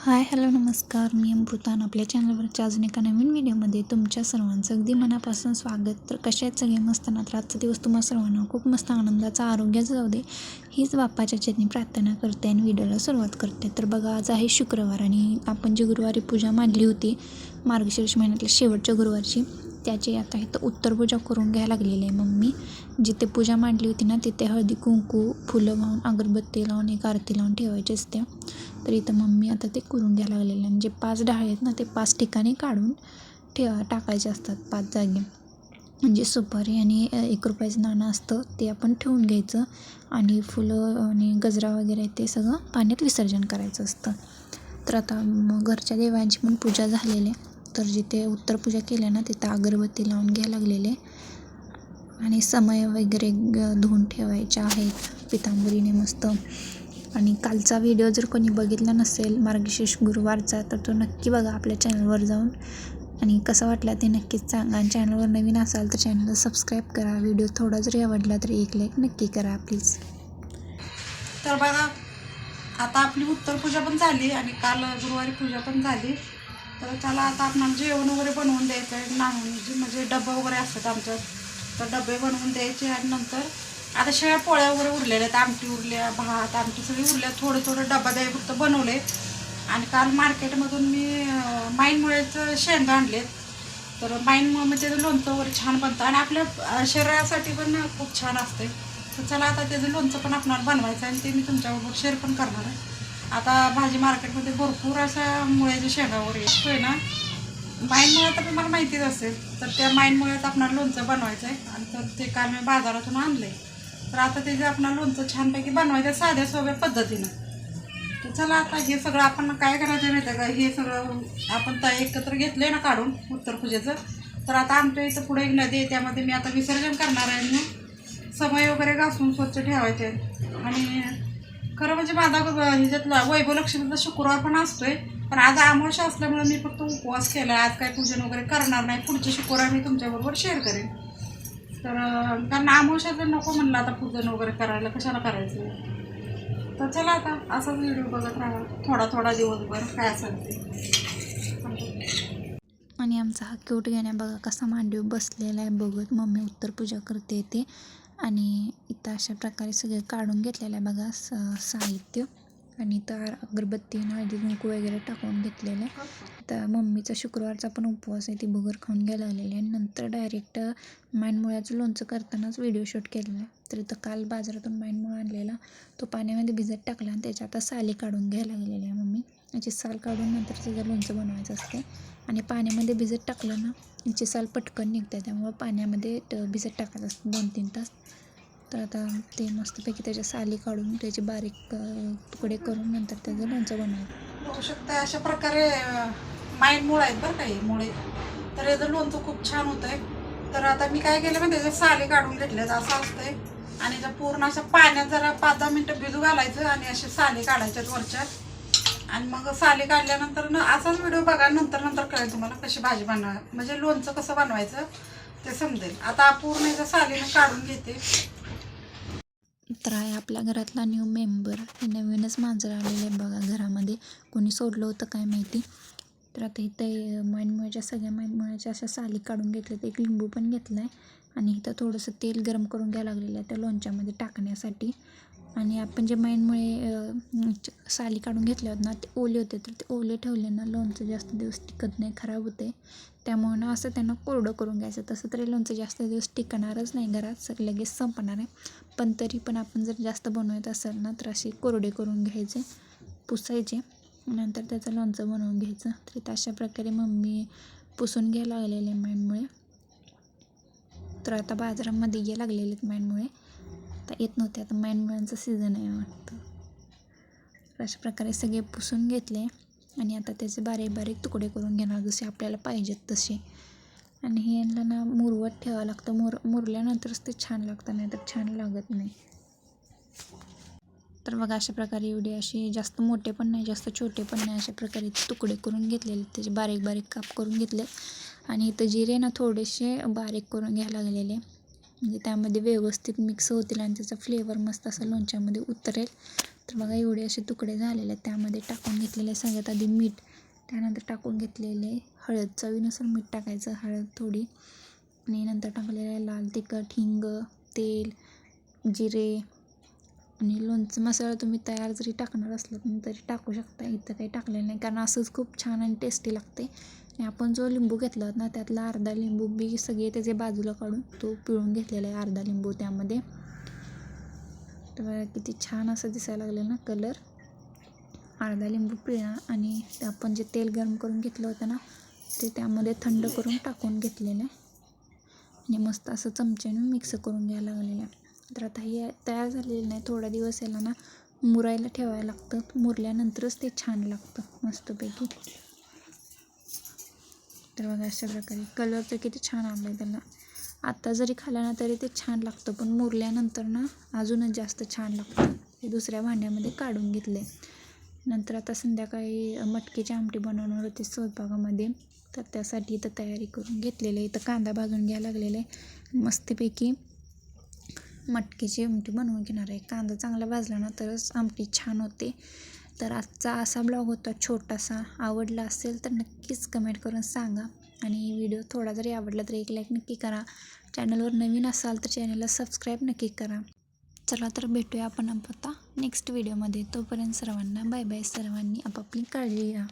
Hi hello नमस्कार. मी अमृतान आपल्या चॅनलवरच्या अजून एका नवीन व्हिडिओमध्ये तुमच्या सर्वांचं अगदी मनापासून स्वागत. तर कशा आहेत सगळे? मस्त ना? तर आजचा दिवस तुम्हाला सर्वांना खूप मस्त आनंदाचा आरोग्याचा जाऊ दे. हीच बाप्पाच्या चरणी प्रार्थना करते आणि व्हिडिओला सुरुवात करते. तर बघा आज आहे शुक्रवार आणि आपण जी गुरुवारी पूजा मांडली होती मार्गशीर्ष महिन्यातल्या शेवटच्या गुरुवारची त्याची आता इथं उत्तर पूजा करून घ्यायला लागलेली आहे मम्मी. जिथे पूजा मांडली होती ना तिथे हळदी कुंकू फुलं वाहून अगरबत्ती लावून एक आरती लावून ठेवायची असते. तर इथं मम्मी आता ते करून घ्यायला लागलेले आहे. म्हणजे पाच डाळे आहेत ना ते पाच ठिकाणी काढून ठेवा टाकायचे असतात पाच जागी. म्हणजे सुपारी आणि एक रुपयाचं नाणं असतं ते आपण ठेवून घ्यायचं. आणि फुलं आणि गजरा वगैरे ते सगळं पाण्यात विसर्जन करायचं असतं. तर आता मग घरच्या देवांची पण पूजा झालेली आहे. तर जिथे उत्तर पूजा केल्या ना तिथं अगरबत्ती लावून घ्यायला लागलेले. आणि समय वगैरे ग धुवून ठेवायच्या आहेत. पितांबरीने मस्त. आणि कालचा व्हिडिओ जर कोणी बघितला नसेल मार्गशीर्ष गुरुवारचा तर तो नक्की बघा आपल्या चॅनलवर जाऊन. आणि कसं वाटला ते नक्कीच सांगा. आणि चॅनलवर नवीन असाल तर चॅनलला सबस्क्राईब करा. व्हिडिओ थोडा जरी आवडला तरी एक लाईक नक्की करा प्लीज तर बघा आता आपली उत्तर पूजा पण झाली आणि काल गुरुवारी पूजा पण झाली. तर त्याला आता आपण जेवण वगैरे बनवून द्यायचं आहे. नाहून जे म्हणजे डबा वगैरे असतात आमचं तर डबे बनवून द्यायचे आणि नंतर आता शेळ्या पोळ्या वगैरे उरलेल्या आहेत. आमटी उरल्या भात आमटी सगळी उरल्या. थोडं थोडं डबा द्याय फक्त बनवले. आणि काल मार्केटमधून मी माईनमुळेचं शेंगा आणलेत. तर माईनमुळे म्हणजे लोणचं वगैरे छान बनतं. आणि आपल्या शरीरासाठी पण खूप छान असते. तर चला आता त्याचं लोणचं पण आपणाला बनवायचं आहे आणि ते मी तुमच्याबरोबर शेअर पण करणार आहे. आता भाजी मार्केटमध्ये भरपूर अशा मुळ्याच्या शेगावर वगैरे येतोय ना. माईनमुळे तर तुम्हाला माहितीच असेल तर त्या माईनमुळे आपणाला लोणचं बनवायचं आहे आणि तर ते काल मी बाजारातून आणलं आहे तर आता ते जे आपणाला लोणचं छानपैकी बनवायचं आहे साध्या सोप्या पद्धतीनं. तर चला आता हे सगळं आपण काय करायचं माहिती आहे का? हे सगळं आपण तर एकत्र घेतलं आहे ना काढून उत्तर पूजेचं. तर आता आमच्या इथं पुढे एक नदी आहे त्यामध्ये मी आता विसर्जन करणार आहे. आणि समय वगैरे घासून स्वच्छ ठेवायचे आणि खरं म्हणजे माझा ह्याच्यातला वैभवलक्ष्मीचा शुक्रवार पण असतोय. पण आज आमोशा असल्यामुळे मी फक्त उपवास केला आज काय पूजन वगैरे करणार नाही. पुढचे शुक्रवार मी तुमच्याबरोबर शेअर करेन. तर कारण आमोशा तर नको म्हणलं आता पूजन वगैरे करायला. कशाला करायचं? तर चला आता असाच व्हिडिओ बघत राहा. थोडा थोडा दिवसभर काय असेल ते. आणि आमचा हा क्यूट घेण्या बघा कसा मांडीव बसलेला आहे. बघत मम्मी उत्तर पूजा करते ते. आणि इथं अशा प्रकारे सगळं काढून घेतलेलं आहे बघा स साहित्य. आणि इथं अर- अगरबत्ती हळदी कुंकू वगैरे टाकून घेतलेलं आहे. तर मम्मीचा शुक्रवारचा पण उपवास आहे ती बगर खाऊन घ्यायला लागलेली आहे. आणि नंतर डायरेक्ट माइनमुळ्याचं लोणचं करतानाच व्हिडिओ शूट केलेला आहे. तर इथं काल बाजारातून माइनमुळा आणलेला. तो पाण्यामध्ये भिजत टाकला आणि त्याच्या आता साली काढून घ्यायला गेलेली आहे मम्मी. याची साल काढून नंतर त्याचं लोणचं बनवायचं असते आणि पाण्यामध्ये भिजत टाकलं ना याची साल पटकन निघते त्यामुळं पाण्यामध्ये भिजत टाकायचं असतं दोन तीन तास. तर आता ते मस्तपैकी त्याच्या साली काढून त्याचे बारीक तुकडे करून नंतर त्याचं लोणचं बनवायचं. बघू शकता अशा प्रकारे माईन मुळ आहेत बरं काही मुळे. तर याचं लोणचं खूप छान होतं आहे तर आता मी काय केलं म्हणजे साली साले काढून घेतलेत असं असतंय. आणि त्या पूर्ण अशा पाण्यात जरा पाच दहा मिनटं भिजू घालायचं आणि असे साले काढायच्यात वरच्या आणि मग साले काढल्यानंतर न असाच व्हिडिओ बघा नंतर नंतर कळेल तुम्हाला कशी भाजी बनवा म्हणजे लोणचं कसं बनवायचं ते समजेल. आता पूर्ण एकदा सालीनं काढून घेते. तर आहे आपल्या घरातला न्यू मेंबर हे नवीनच मांजर आलेले बघा घरामध्ये. कोणी सोडलं होतं काय माहिती. तर आता इथं माईनमुळ्याच्या सगळ्या माईनमुळ्याच्या अशा साली काढून घेतल्यात एक लिंबू पण घेतला आहे आणि इथं थोडंसं तेल गरम करून घ्यायला लागलेलं आहे त्या लोणच्यामध्ये टाकण्यासाठी. आणि आपण जे माईनमुळे अं, च- साली काढून घेतल्या होत्या ना ते ओले होते तर ते ओले ठेवले ना लोणचं जास्त दिवस टिकत नाही खराब होते. त्यामुळे ना असं त्यांना कोरडं करून घ्यायचं तसं तरी लोणचं जास्त दिवस टिकणारच नाही घरात सग लगेच संपणार आहे. पण तरी पण आपण जर जास्त बनवत असेल ना तर असे कोरडे करून घ्यायचे पुसायचे नंतर त्याचं लोणचं बनवून घ्यायचं. तर इथं अशा प्रकारे मम्मी पुसून घ्यायला लागलेले माईंडमुळे तर आता बाजारामध्ये ये लागलेले आहेत माईंडमुळे आता येत नव्हते आता माईंडमुळ्यांचं सीझन आहे वाटतं. अशा प्रकारे सगळे पुसून घेतले आणि आता त्याचे बारीक बारीक तुकडे करून घेणार जसे आपल्याला पाहिजेत तसे. आणि हे यांना ना मुरवत ठेवावं लागतं. मुर मुरल्यानंतरच ते छान लागतं नाही तर छान लागत नाही. तर बघा अशा प्रकारे एवढे असे जास्त मोठे पण नाही जास्त छोटे पण नाही अशा प्रकारे ते तुकडे करून घेतलेले. त्याचे बारीक बारीक काप करून घेतले. आणि इथं जिरे ना थोडेसे बारीक करून घ्यायला लागलेले. म्हणजे त्यामध्ये व्यवस्थित मिक्स होतील आणि त्याचा फ्लेवर मस्त असं लोणच्यामध्ये उतरेल. तर बघा एवढे असे तुकडे झालेले आहेत. त्यामध्ये टाकून घेतलेले आहे सगळ्यात आधी मीठ त्यानंतर टाकून घेतलेले हळद. चवीनुसार मीठ टाकायचं हळद थोडी. आणि नंतर टाकलेलं आहे लाल तिखट हिंग तेल जिरे. आणि लोणचं मसाला तुम्ही तयार जरी टाकणार असलं तरी टाकू शकता. इथं काही टाकलेलं नाही कारण असंच खूप छान आणि टेस्टी लागते. आणि आपण जो लिंबू घेतला होता ना त्यातला अर्धा लिंबू बी सगळे त्याचे बाजूला काढून तो पिळून घेतलेला आहे अर्धा लिंबू त्यामध्ये. तर बघा किती छान असं दिसायला लागलं ना कलर. अर्धा लिंबू पिळा आणि ते आपण जे तेल गरम करून घेतलं होतं ना ते त्यामध्ये थंड करून टाकून घेतलेलं. आहे आणि मस्त असं चमच्याने मिक्स करून घ्यायला लागलेलं. आहे तर आता हे तयार झालेलं नाही थोडा दिवस याला ना मुरायला ठेवायला लागतं. मुरल्यानंतरच ते छान लागतं मस्तपैकी. तर बघा अशा प्रकारे कलर तर किती छान आला आहे त्याला. आत्ता जरी खाल्लं ना तरी ते छान लागतं पण मुरल्यानंतर ना अजूनच जास्त छान लागतं. हे दुसऱ्या भांड्यामध्ये काढून घेतले नंतर आता संध्याकाळी मटकीची आमटी बनवणार होती स्वयंपाकामध्ये. तर त्यासाठी इथं तयारी करून घेतलेली इथं कांदा भाजून घ्यायला लागलेला आहे. मस्तपैकी मटकीची आमटी बनवून घेणार आहे. कांदा चांगला भाजला ना तरच आमटी छान होते. तर आजचा असा ब्लॉग होता. छोटासा आवडला असेल तर नक्कीच कमेंट करून सांगा. आणि व्हिडिओ थोडा जरी आवडला तर एक लाईक नक्की करा. चॅनलवर नवीन असाल तर चॅनलला सबस्क्राईब नक्की करा. चला तर भेटूया आपण आता नेक्स्ट व्हिडिओमध्ये. तोपर्यंत सर्वांना बाय बाय. सर्वांनी आपापली काळजी घ्या.